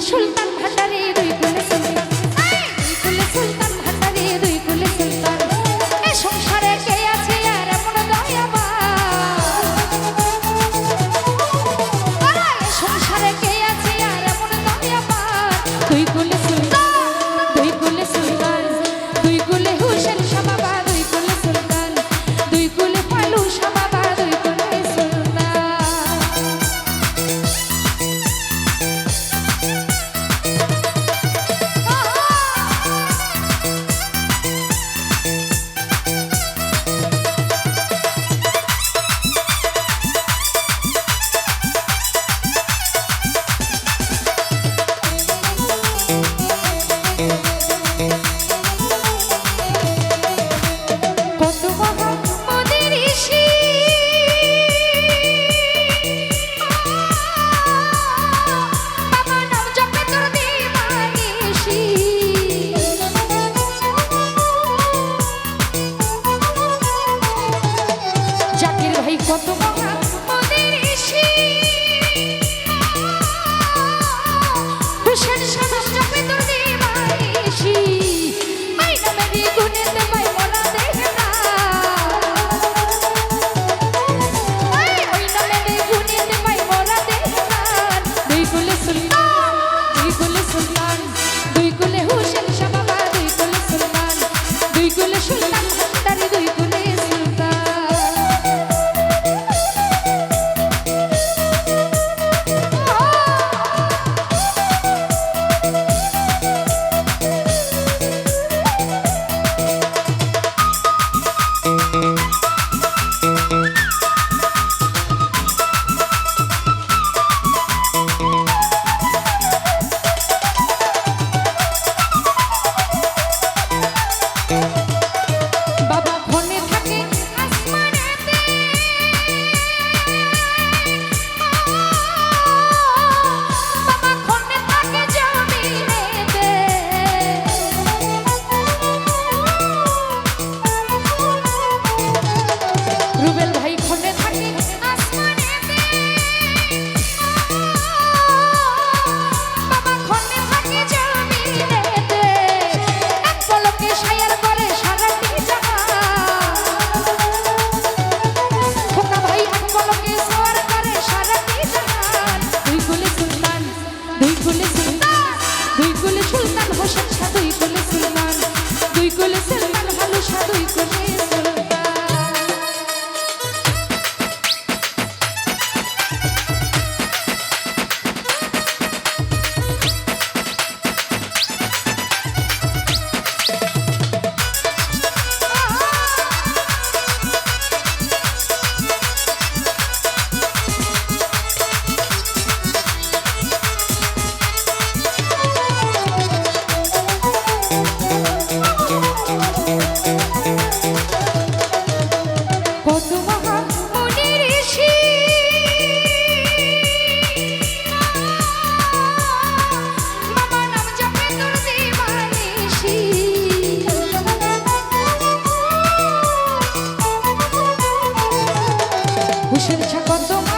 সুলতান ভান্ডারে সাধুই করতে হুশের ছাগর তোমার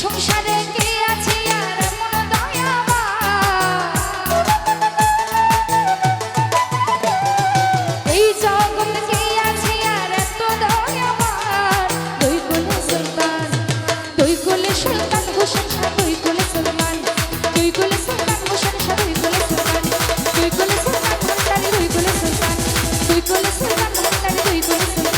সংসারে কে আছে আর মন দয়াবা এই জগৎ কে আছে আর এত দয়াবার তুই কোলে সুলতান তুই কোলে সুলতান হোসেন শাহ তুই কোলে সুলতান তুই কোলে সুলতান হোসেন শাহ তুই কোলে সুলতান তুই কোলে সুলতান হোসেন তুই কোলে সুলতান তুই কোলে সুলতান হোসেন তুই কোলে সুলতান।